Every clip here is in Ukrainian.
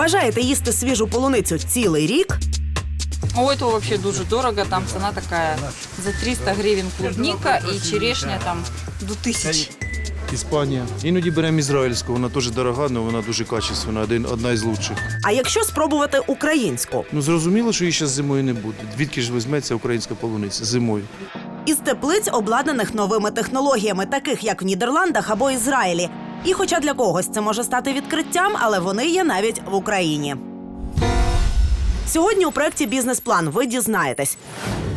Бажаєте їсти свіжу полуницю цілий рік? Ой, это вообще дуже дорого, там цена такая за 300 гривен клубника и черешня там до тысячи. Іспанія. Іноді беремо ізраїльську, вона теж дорога, але вона дуже качественна, один, одна із лучших. А якщо спробувати українську? Ну зрозуміло, що її зараз зимою не буде. Звідки ж візьметься українська полуниця зимою? Із теплиць, обладнаних новими технологіями, таких як в Нідерландах або Ізраїлі. І хоча для когось це може стати відкриттям, але вони є навіть в Україні. Сьогодні у проєкті Бізнес-план ви дізнаєтесь,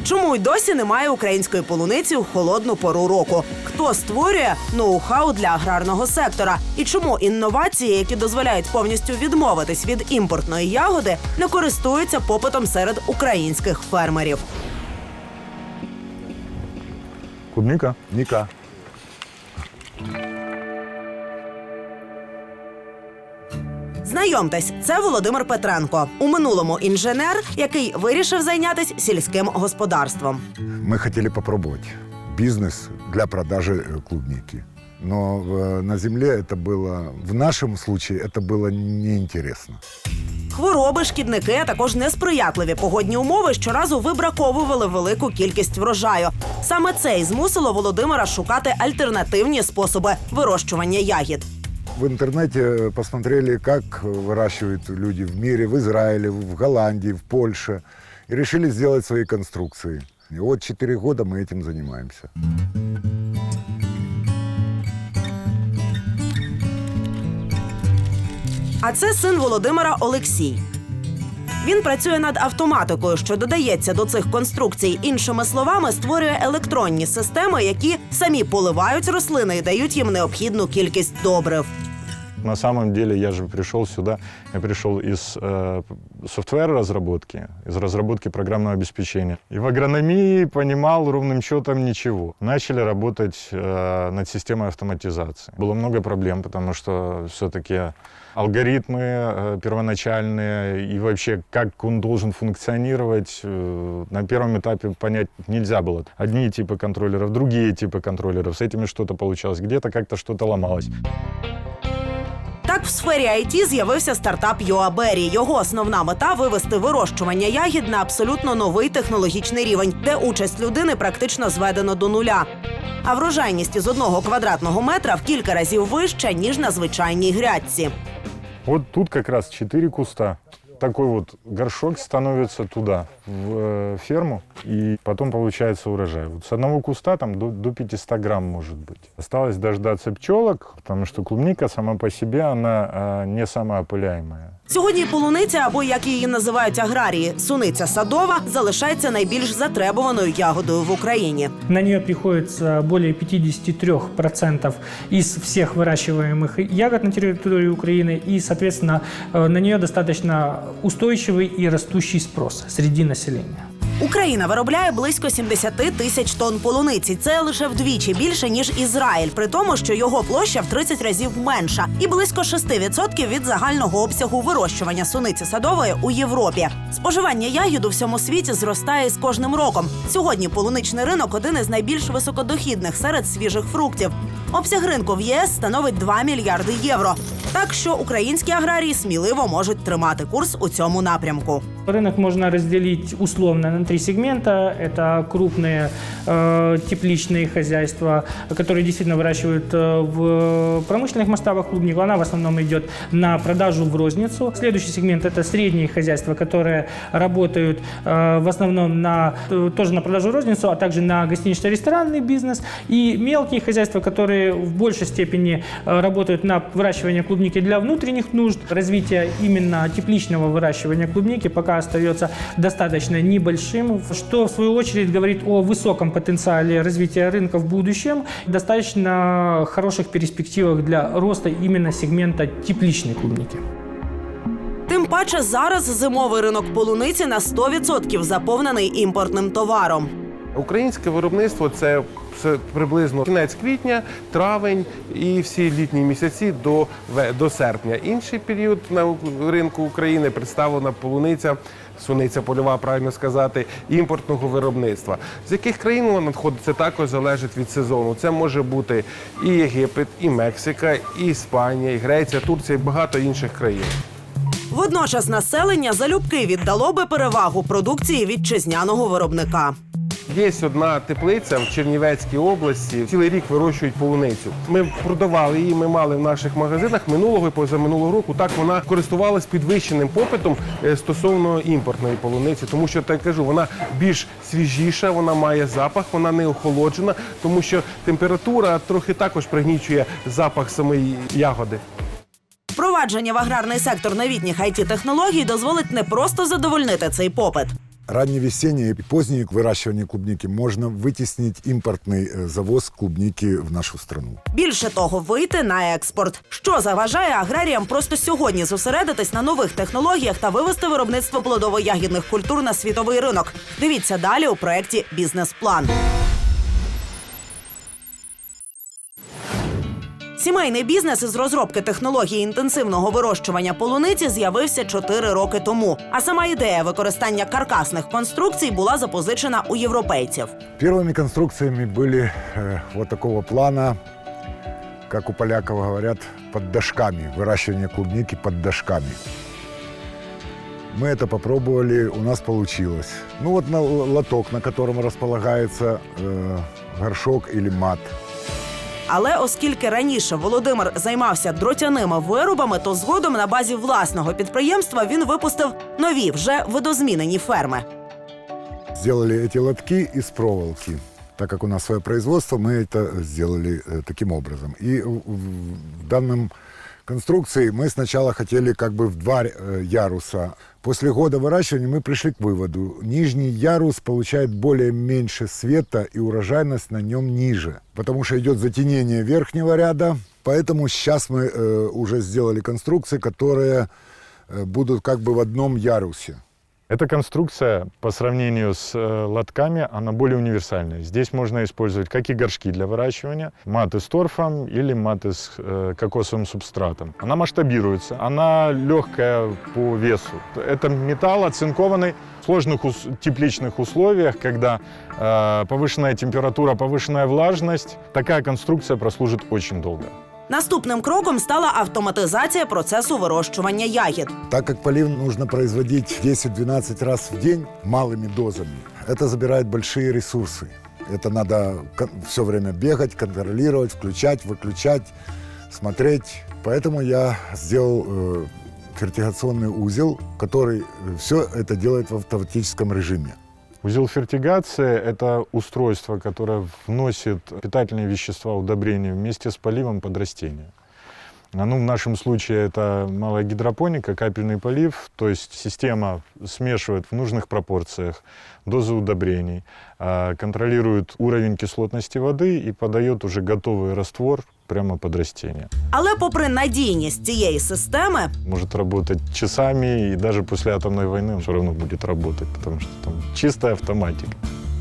чому й досі немає української полуниці у холодну пору року, хто створює ноу-хау для аграрного сектора, і чому інновації, які дозволяють повністю відмовитись від імпортної ягоди, не користуються попитом серед українських фермерів. Клубника? Ника. Знайомтесь, це Володимир Петренко. У минулому інженер, який вирішив зайнятися сільським господарством. Мы хотели попробовать бизнес для продажи э, клубники. Но э, на земле это было, в нашем случае, это было неинтересно. Хвороби, шкідники, а також несприятливі погодні умови щоразу вибраковували велику кількість врожаю. Саме це й змусило Володимира шукати альтернативні способи вирощування ягід. В интернете посмотрели, как выращивают люди в мире, в Израиле, в Голландии, в Польше. И решили сделать свои конструкции. И вот 4 года мы этим занимаемся. А це син Володимира Олексій. Він працює над автоматикою, що додається до цих конструкцій. Іншими словами, створює електронні системи, які самі поливають рослини і дають їм необхідну кількість добрив. На самом деле я же пришел сюда, я пришел из э, софтвер-разработки, из разработки программного обеспечения. И в агрономии понимал ровным счетом ничего. Начали работать э, над системой автоматизации. Было много проблем, потому что все-таки алгоритмы э, первоначальные и вообще как он должен функционировать, э, на первом этапе понять нельзя было. Одни типы контроллеров, другие типы контроллеров, с этими что-то получалось, где-то как-то что-то ломалось. Так в сфері IT з'явився стартап Юабері. Його основна мета вивести вирощування ягід на абсолютно новий технологічний рівень, де участь людини практично зведено до нуля. А врожайність із одного квадратного метра в кілька разів вища ніж на звичайній грядці. Вот тут как раз четыре куста. Такой вот горшок становится туда, в э, ферму, и потом получается урожай. Вот с одного куста там до, до 500 грамм может быть. Осталось дождаться пчелок, потому что клубника сама по себе, она э, не самоопыляемая. Сьогодні полуниця, або як її називають аграрії, суниця садова, залишається найбільш затребуваною ягодою в Україні. На нее приходится более 53% из всех выращиваемых ягод на территории Украины, и, соответственно, э, на нее достаточно устойчивый и растущий спрос среди населения. Україна виробляє близько 70 тисяч тонн полуниці. Це лише вдвічі більше ніж Ізраїль, при тому, що його площа в 30 разів менша, і близько 6% від загального обсягу вирощування суниці садової у Європі. Споживання ягід у всьому світі зростає з кожним роком. Сьогодні полуничний ринок один із найбільш високодохідних серед свіжих фруктів. Обсяг ринку в єС становить 2 мільярди євро. Так що українські аграрії сміливо можуть тримати курс у цьому напрямку. Рынок можно разделить условно на три сегмента. Это крупные э, тепличные хозяйства, которые действительно выращивают э, в промышленных масштабах клубнику. Она в основном идет на продажу в розницу. Следующий сегмент – это средние хозяйства, которые работают э, в основном на, э, тоже на продажу в розницу, а также на гостинично-ресторанный бизнес. И мелкие хозяйства, которые в большей степени э, работают на выращивание клубники для внутренних нужд. Развитие именно тепличного выращивания клубники пока остается достаточно небольшим, что в свою очередь говорит о высоком потенциале развития рынка в будущем, достаточно хороших перспективах для роста именно сегмента тепличной клубники. Тим паче зараз зимовий ринок полуниці на 100% заповнений імпортним товаром. Українське виробництво це, це приблизно кінець квітня, травень і всі літні місяці до, до серпня. Інший період на ринку України представлена полуниця, суниця польова, правильно сказати, імпортного виробництва. З яких країн вона надходить, це також залежить від сезону. Це може бути і Єгипет, і Мексика, і Іспанія, і Греція, Турція, і багато інших країн. Водночас населення залюбки віддало би перевагу продукції вітчизняного виробника. Є одна теплиця в Чернівецькій області. Цілий рік вирощують полуницю. Ми продавали її, ми мали в наших магазинах минулого і позаминулого року. Так вона користувалась підвищеним попитом е, стосовно імпортної полуниці, тому що так кажу, вона більш свіжіша, вона має запах, вона не охолоджена, тому що температура трохи також пригнічує запах самої ягоди. Впровадження в аграрний сектор новітніх it технологій дозволить не просто задовольнити цей попит. Ранневесеннее и позднее выращивание клубники можно вытеснить импортный э, завоз клубники в нашу страну. Більше того, вийти на експорт, що заважає аграріям просто сьогодні зосередитись на нових технологіях та вивести виробництво плодово-ягідних культур на світовий ринок. Дивіться далі у проєкті Бізнес-план. Сімейний бізнес із розробки технології інтенсивного вирощування полуниці з'явився 4 роки тому. А сама ідея використання каркасних конструкцій була запозичена у європейців. Первыми конструкциями были э, вот такого плана, как у поляков говорят, под дошками, выращивание клубники под дошками. Мы это попробовали, у нас получилось. Ну вот на л- лоток, на котором располагается э, горшок или мат. Але оскільки раніше Володимир займався дротяними виробами, то згодом на базі власного підприємства він випустив нові вже видозмінені ферми. Сделали эти лотки из проволоки. Так как у нас свое производство, мы это сделали э, таким образом. И в, в- в данном конструкции мы сначала хотели как бы в два э, яруса. После года выращивания мы пришли к выводу, нижний ярус получает более меньше света и урожайность на нем ниже, потому что идет затенение верхнего ряда. Поэтому сейчас мы э, уже сделали конструкции, которые э, будут как бы в одном ярусе. Эта конструкция по сравнению с э, лотками, она более универсальная. Здесь можно использовать как и горшки для выращивания, маты с торфом или маты с э, кокосовым субстратом. Она масштабируется, она легкая по весу. Это металл оцинкованный в сложных ус- тепличных условиях, когда э, повышенная температура, повышенная влажность. Такая конструкция прослужит очень долго. Наступним кроком стала автоматизація процесу вирощування ягід. Так как полив нужно производить 10-12 раз в день малыми дозами, это забирает большие ресурсы. Это надо все время бегать, контролировать, включать, выключать, смотреть. Поэтому я сделал э, фертигационный узел, который все это делает в автоматическом режиме. Узел фертигации – это устройство, которое вносит питательные вещества, удобрения вместе с поливом под растение. А, Ну, в нашем случае это малая гидропоника, капельный полив, то есть система смешивает в нужных пропорциях дозы удобрений, а, контролирует уровень кислотности воды и подает уже готовый раствор прямо под растение. Але, попри надійність цієї системи, Может работать часами, и даже после атомной войны он все равно будет работать, потому что там чистая автоматика.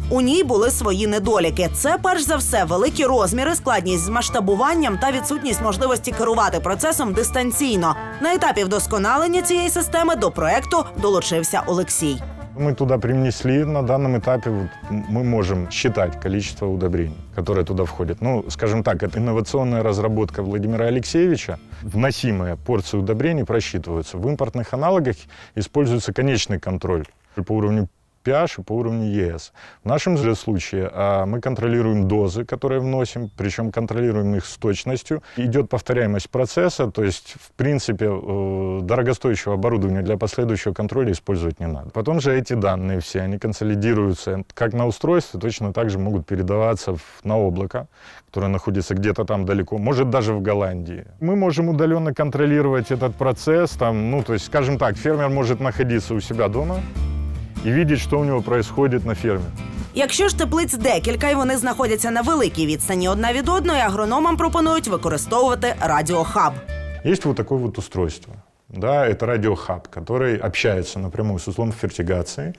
у ній були свої недоліки. Це перш за все великі розміри, складність з масштабуванням та відсутність можливості керувати процесом дистанційно. На етапі вдосконалення цієї системи до проекту долучився Олексій. Мы туда привнесли, на данном этапе вот м- мы можем считать количество удобрений, которые туда входят. Ну, скажем так, это инновационная разработка Владимира Алексеевича. Вносимые порции удобрений просчитываются. В импортных аналогах используется конечный контроль по уровню pH по уровню ЕС. В нашем же случае а, мы контролируем дозы, которые вносим, причем контролируем их с точностью. Идет повторяемость процесса, то есть, в принципе, э, дорогостоящего оборудования для последующего контроля использовать не надо. Потом же эти данные все, они консолидируются как на устройстве, точно так же могут передаваться в- на облако, которое находится где-то там далеко, может даже в Голландии. Мы можем удаленно контролировать этот процесс, там, ну, то есть, скажем так, фермер может находиться у себя дома, и видеть, что у него происходит на ферме. Якщо ж теплиць декілька і вони знаходяться на великій відстані одна від одної, агрономам пропонують використовувати радіохаб. Есть вот такое вот устройство Да, это радиохаб, который общается напрямую с узлом фертигации.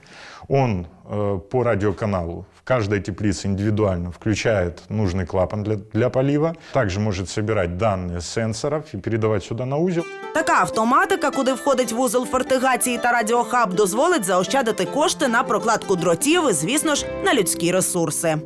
Он э, по радиоканалу в каждой теплице индивидуально включает нужный клапан для, для полива. Также может собирать данные с сенсоров и передавать сюда на узел. Така автоматика, куди входить вузол фортигації та радіохаб, дозволить заощадити кошти на прокладку дротів і, звісно ж, на людські ресурси.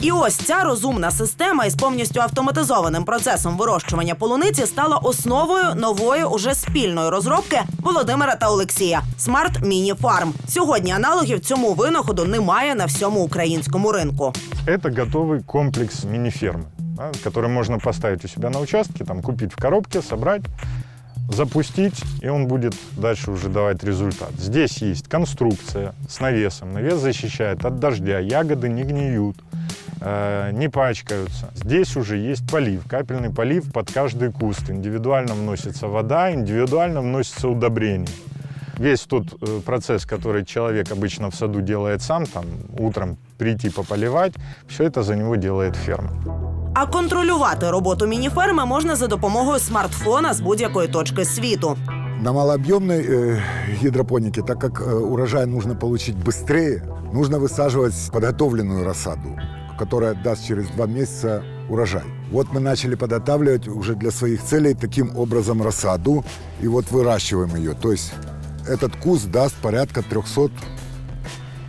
І ось ця розумна система із повністю автоматизованим процесом вирощування полуниці стала основою нової уже спільної розробки Володимира та Олексія Smart Mini Farm. Сьогодні аналогів цьому винаходу немає на всьому українському ринку. Это готовый комплекс мини-фермы, да, который можно поставить у себя на участке, там, купить в коробке, собрать, запустить, и он будет дальше уже давать результат. Здесь есть конструкция с навесом. Навес защищает от дождя, ягоды не гниют, э, не пачкаются. Здесь уже есть полив, капельный полив под каждый куст. Индивидуально вносится вода, индивидуально вносится удобрение. Весь тот э, процесс, который человек обычно в саду делает сам, там утром прийти пополивать, все это за него делает ферма. А контролювати роботу мініферми можна за допомогою смартфона з будь-якої точки світу. На малообъемной э, гидропонике, так как э, урожай нужно получить быстрее, нужно высаживать подготовленную рассаду, которая даст через два месяца урожай. Вот мы начали подготавливать уже для своих целей таким образом рассаду, и вот выращиваем ее. То есть этот куст даст порядка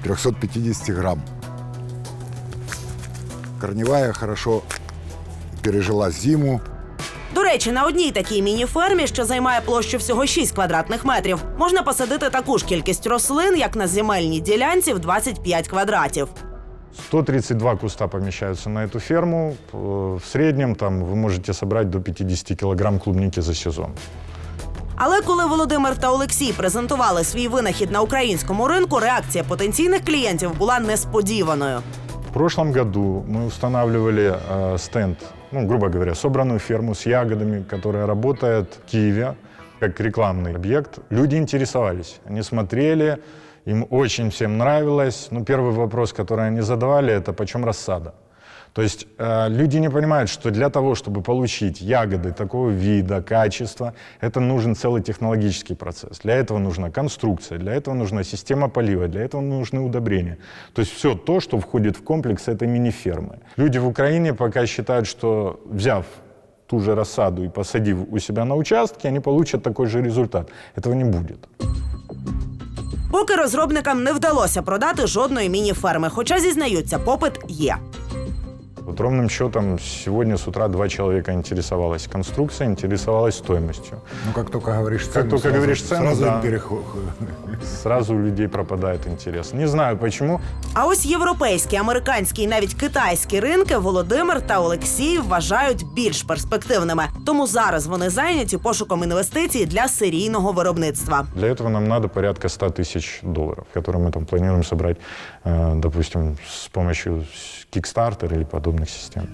300-350 грамм. Корневая хорошо пережила зиму, До речі, на одній такій міні-фермі, що займає площу всього 6 квадратних метрів, можна посадити таку ж кількість рослин, як на земельній ділянці в 25 квадратів. 132 куста помещаются на эту ферму. Э, В среднем там вы можете собрать до 50 килограмм клубники за сезон. Але коли Володимир та Олексій презентували свій винахід на українському ринку, реакція потенційних клієнтів була несподіваною. В прошлом году мы устанавливали э, стенд, ну, грубо говоря, собранную ферму с ягодами, которая работает в Киеве как рекламный объект. Люди интересовались, они смотрели, им очень всем нравилось. Ну, первый вопрос, который они задавали, это почем рассада? То есть э, люди не понимают, что для того, чтобы получить ягоды такого вида, качества, это нужен целый технологический процесс. Для этого нужна конструкция, для этого нужна система полива, для этого нужны удобрения. То есть все то, что входит в комплекс этой мини-фермы. Люди в Украине пока считают, что взяв ту же рассаду и посадив у себя на участке, они получат такой же результат. Этого не будет. Поки розробникам не вдалося продати жодної міні-ферми, хоча зізнаються, попит є. Вот ровным счетом сегодня с утра два человека интересовалось конструкцией, интересовалось стоимостью. Ну, как только говоришь Как цену, только сразу, говоришь цену, сразу да. им переход. Сразу у людей пропадает интерес. Не знаю почему. А ось європейські, американські і навіть китайські ринки Володимир та Олексій вважають більш перспективними. Тому зараз вони зайняті пошуком інвестицій для серійного виробництва. Для этого нам надо порядка 100 тысяч долларов, которые мы там планируем собрать, э, допустим, с помощью Kickstarter или подобных систем.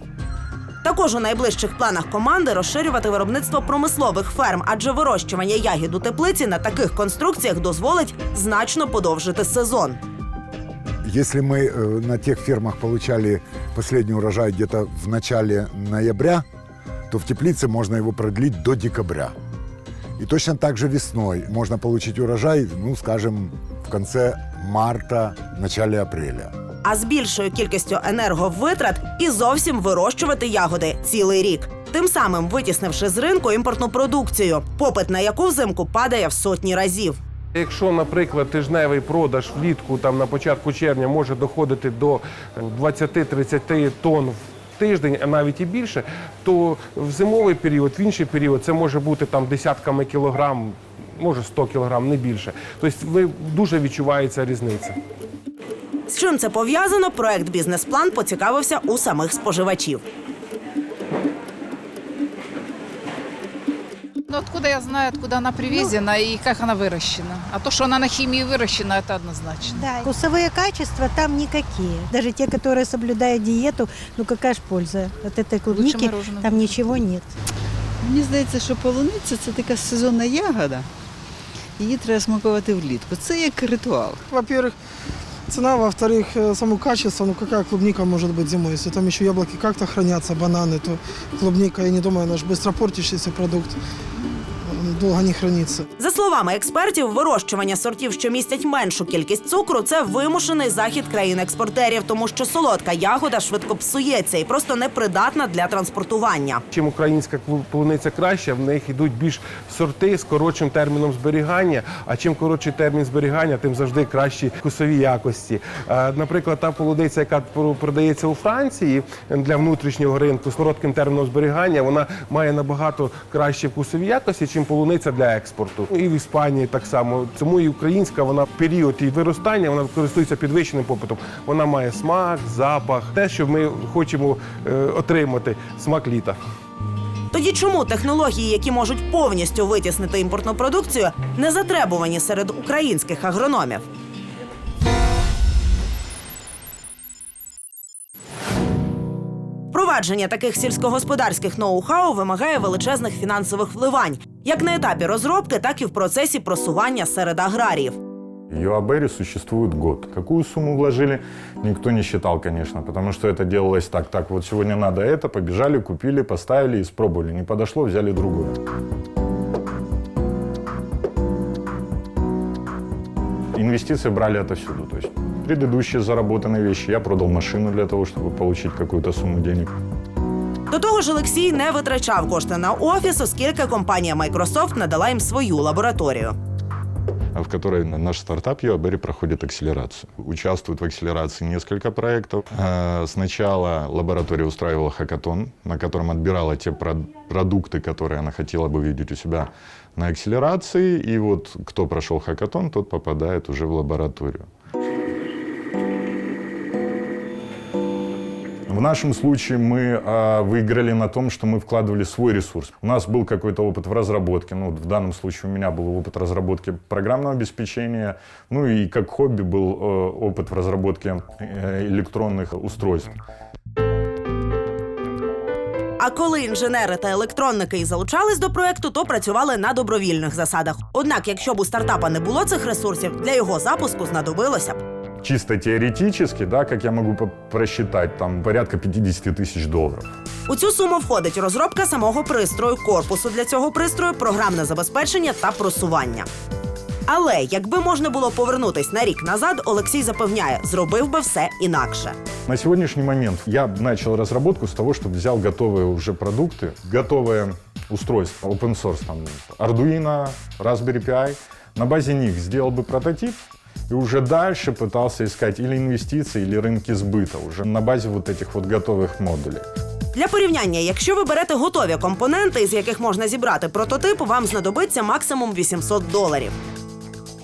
Також у найближчих планах команди розширювати виробництво промислових ферм, адже вирощування ягід у теплиці на таких конструкціях дозволить значно подовжити сезон. Если мы э, на тех фермах получали последний урожай где-то в начале ноября, то в теплице можно его продлить до декабря. И точно так же весной можно получить урожай, ну, скажем, в конце марта, начале апреля. А з більшою кількістю енерговитрат і зовсім вирощувати ягоди цілий рік. Тим самим витіснивши з ринку імпортну продукцію, попит на яку взимку падає в сотні разів. Якщо, наприклад, тижневий продаж влітку там на початку червня може доходити до 20-30 тонн в тиждень, а навіть і більше, то в зимовий період, в інший період це може бути там десятками кілограм, може 100 кілограм, не більше. Тобто дуже відчувається різниця. З чим це пов'язано? Проект бізнес-план поцікавився у самих споживачів. Ну откуда я знаю, откуда она привезена и как она выращена? А то, что она на химии выращена, это однозначно. Да, вкусовые качества там никакие. Даже те, которые соблюдают диету, ну какая ж польза от этой клубники? мороженого. Там ничего нет. Мені здається, що полуниця це така сезонна ягода. Її треба смакувати влітку. Це як ритуал. Во-первых, цена, во-вторых, э, само качество. Ну какая клубника может быть зимой? Если там еще яблоки как-то хранятся, бананы, то клубника, я не думаю, она же быстро портящийся продукт. М, долго не хранится. За словами експертів, вирощування сортів, що містять меншу кількість цукру, це вимушений захід країн-експортерів, тому що солодка ягода швидко псується і просто непридатна для транспортування. Чим українська полуниця краща, в них йдуть більш сорти з коротшим терміном зберігання. А чим коротший термін зберігання, тим завжди кращі вкусові якості. Е, Наприклад, та полуниця, яка про- продається у Франції для внутрішнього ринку з коротким терміном зберігання, вона має набагато кращі вкусові якості, чим полуниця для експорту. І в Іспанії так само. Тому і українська вона в період її виростання вона користується підвищеним попитом. Вона має смак, запах, те, що ми хочемо е, отримати смак літа. Тоді чому технології, які можуть повністю витіснити імпортну продукцію, не затребувані серед українських агрономів? Впровадження таких сільськогосподарських ноу-хау вимагає величезних фінансових вливань, як на етапі розробки, так і в процесі просування серед аграріїв. ЮАБЭРе существует год. Какую сумму вложили, никто не считал, конечно, потому что это делалось так. Так, вот сегодня надо это, побежали, купили, поставили, испробовали. Не подошло, взяли другое. Инвестиции брали отовсюду. То есть предыдущие заработанные вещи. Я продал машину для того, чтобы получить какую-то сумму денег. До того ж, Олексій не витрачав кошти на офіс, оскільки компанія Microsoft надала їм свою лабораторію. в которой наш стартап ЮАБЕРИ проходит акселерацию. Участвует в акселерации несколько проектов. Э, Сначала лаборатория устраивала хакатон, на котором отбирала те прод- продукты, которые она хотела бы видеть у себя на акселерации. И вот кто прошел хакатон, тот попадает уже в лабораторию. В нашем случае мы а, выиграли на том, что мы вкладывали свой ресурс. У нас был какой-то опыт в разработке. Ну, вот в данном случае у меня был опыт разработки программного обеспечения. Ну и как хобби был э, опыт в разработке э, электронных устройств. А коли інженери та електронники і залучались до проекту, то працювали на добровільних засадах. Однак, якщо б у стартапа не було цих ресурсів, для його запуску знадобилося б. Чисто теоретически, да, как я могу по- просчитать, там порядка 50 тысяч долларов. У цю суму входить розробка самого пристрою, корпусу для цього пристрою, програмне забезпечення та просування. Але якби можна було повернутись на рік назад, Олексій запевняє, зробив би все інакше. На сегодняшний момент я начал разработку с того, чтобы взял готовые уже продукты, готовые устройства, open source, там, Arduino, Raspberry Pi. На базе них сделал бы прототип и уже дальше пытался искать или инвестиции, или рынки сбыта, уже на базе вот этих вот готовых модулей. Для порівняння, якщо ви берете готові компоненти, з яких можна зібрати прототип, вам знадобиться максимум 800 доларів.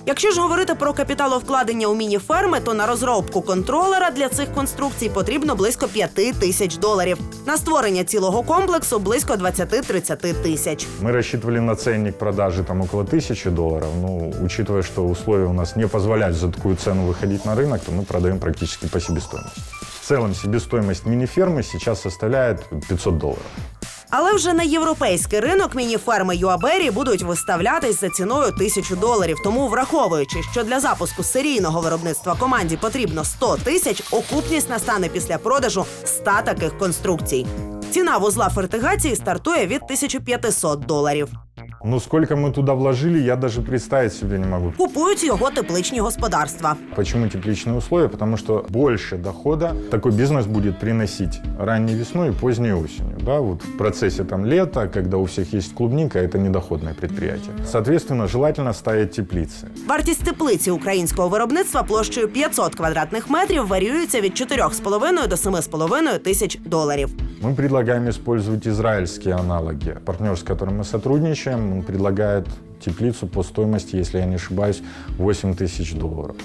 Якщо ж говорити про капіталовкладення у міні-ферми, то на розробку контролера для цих конструкцій потрібно близько 5 тисяч доларів. На створення цілого комплексу близько 20-30 тисяч. Мы рассчитывали на ценник продажи там около тысячи долларов, но учитывая, что условия у нас не позволяют за такую цену выходить на рынок, то мы продаем практически по себестоимости. В целом себестоимость мини-фермы сейчас составляет 500 долларов. Але вже на європейський ринок міні-ферми Юабері будуть виставлятись за ціною тисячу доларів. Тому, враховуючи, що для запуску серійного виробництва команді потрібно 100 тисяч, окупність настане після продажу 100 таких конструкцій. Ціна вузла фертигації стартує від 1500 доларів. Но сколько мы туда вложили, я даже представить себе не могу. Купують його тепличні господарства. Почему тепличные условия? Потому что больше дохода такой бизнес будет приносить ранней весной и поздней осенью Да? Вот в процессе там лета, когда у всех есть клубника, это недоходное предприятие. Соответственно, желательно ставить теплицы. Вартість теплиці українського виробництва площею 500 квадратних метрів варіюється від 4,5 до 7,5 тисяч доларів. Мы предлагаем использовать израильские аналоги. Партнер, с которым мы сотрудничаем, он предлагает теплицу по стоимости, если я не ошибаюсь, 8 тысяч долларов.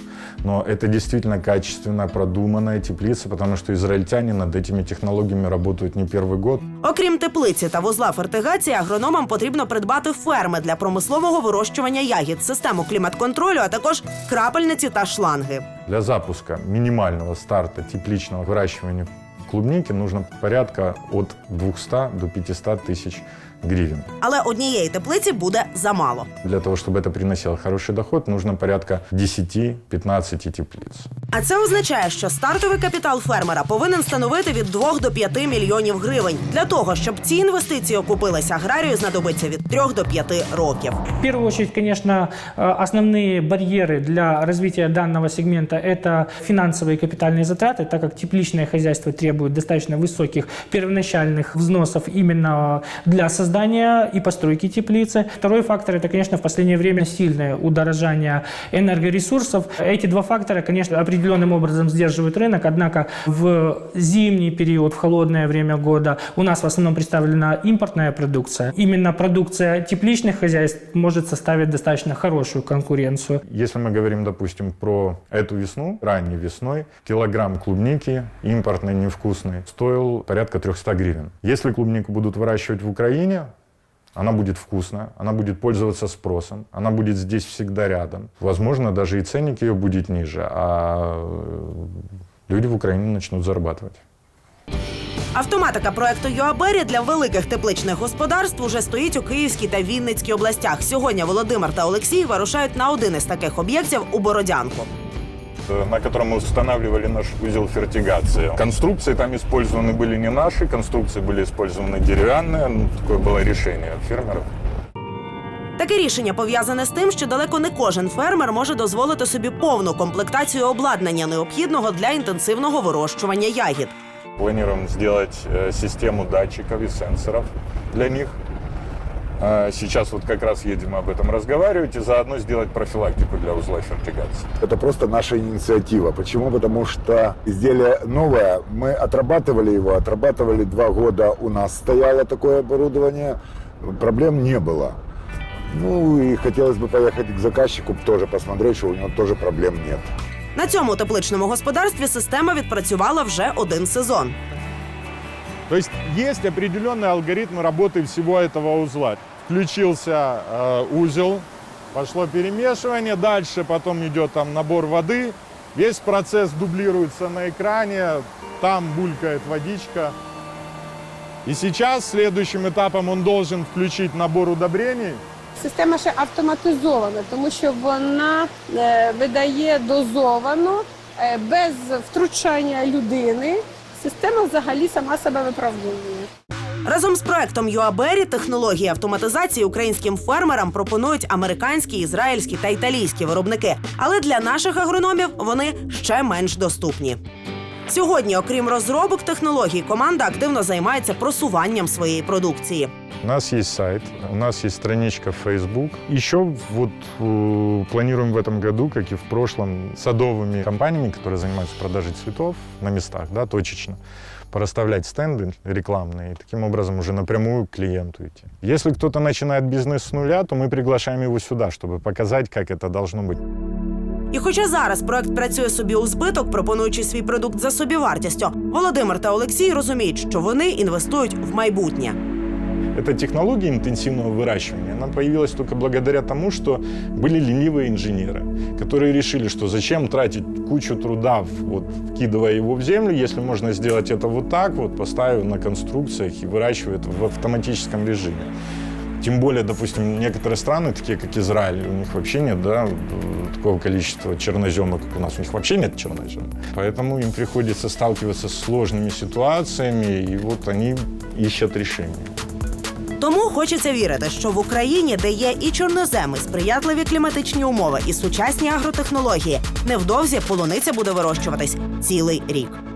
Но это действительно качественно продуманная теплица, потому что израильтяне над этими технологиями работают не первый год. Окрім теплиці та вузла фертигації, агрономам потрібно придбати ферми для промислового вирощування ягід, систему клімат-контролю, а також крапельниці та шланги. Для запуска минимального старта тепличного выращивания клубники нужно порядка от 200 до 500 тысяч гривен. Але однієї теплиці буде замало. Для того, чтобы это приносило хороший доход, нужно порядка 10-15 теплиц. А це означає, що стартовий капітал фермера повинен становити від 2 до 5 мільйонів гривень. Для того, щоб ці інвестиції окупилися, аграрію знадобиться від 3 до 5 років. В первую очередь, конечно, э, основные барьеры для развития данного сегмента – это финансовые и капитальные затраты, так как тепличное хозяйство требует достаточно высоких первоначальных взносов именно для создания и постройки теплицы. Второй фактор – это, конечно, в последнее время сильное удорожание энергоресурсов. Эти два фактора, конечно, определенным образом сдерживают рынок, однако в зимний период, в холодное время года у нас в основном представлена импортная продукция. Именно продукция тепличных хозяйств может составить достаточно хорошую конкуренцию. Если мы говорим, допустим, про эту весну, ранней весной, килограмм клубники импортной, невкусной, стоил порядка 300 гривен. Если клубнику будут выращивать в Украине, она будет вкусная, она будет пользоваться спросом, она будет здесь всегда рядом. Возможно, даже и ценник ее будет ниже, а э, люди в Украине начнут зарабатывать. Автоматика проекту ЮАБЕРІ для великих тепличних господарств уже стоїть у Київській та Вінницькій областях. Сьогодні Володимир та Олексій вирушають на один із таких об'єктів у Бородянку. Э, на котором мы устанавливали наш узел фертигации. Конструкции там использованы были не наши, конструкции были использованы деревянные. Ну, такое было решение фермеров. Таке рішення пов'язане з тим, що далеко не кожен фермер може дозволити собі повну комплектацію обладнання, необхідного для інтенсивного вирощування ягід. Планируем сделать э, систему датчиков и сенсоров для них. Э, Сейчас вот как раз едем об этом разговаривать и заодно сделать профилактику для узла фертигации. Это просто наша инициатива. Почему? Потому что изделие новое. Мы отрабатывали его, отрабатывали два года. У нас стояло такое оборудование. Проблем не было. Ну и хотелось бы поехать к заказчику, тоже посмотреть, что у него тоже проблем нет. На цьому тепличному господарстві система відпрацювала вже один сезон. То есть есть определенный алгоритм работы всего этого узла. Включился э, узел, пошло перемешивание, дальше потом идет там набор воды. Весь процесс дублируется на экране, там булькает водичка. И сейчас следующим этапом он должен включить набор удобрений. Система ще автоматизована, тому що вона видає дозовано, без втручання людини. Система взагалі сама себе виправдовує. Разом з проектом ЮАБЕРІ технології автоматизації українським фермерам пропонують американські, ізраїльські та італійські виробники. Але для наших агрономів вони ще менш доступні. Сьогодні, окрім розробок технологій, команда активно займається просуванням своєї продукції. У нас есть сайт, у нас есть страничка в Facebook. Еще вот э, планируем в этом году, как и в прошлом, садовыми компаниями, которые занимаются продажей цветов на местах, да, точечно, порасставлять стенды рекламные и таким образом уже напрямую к клиенту идти. Если кто-то начинает бизнес с нуля, то мы приглашаем его сюда, чтобы показать, как это должно быть. І хоча зараз проект працює собі у збиток, пропонуючи свій продукт за собівартістю, Володимир та Олексій розуміють, що вони інвестують в майбутнє. Эта технология интенсивного выращивания, она появилась только благодаря тому, что были ленивые инженеры, которые решили, что зачем тратить кучу труда, вот, вкидывая его в землю, если можно сделать это вот так, вот, поставив на конструкциях и выращивая это в автоматическом режиме. Тем более, допустим, некоторые страны, такие как Израиль, у них вообще нет да, такого количества чернозема, как у нас. У них вообще нет чернозема. Поэтому им приходится сталкиваться с сложными ситуациями, и вот они ищут решения. Тому хочеться вірити, що в Україні, де є і чорноземи, сприятливі кліматичні умови, і сучасні агротехнології, невдовзі полуниця буде вирощуватись цілий рік.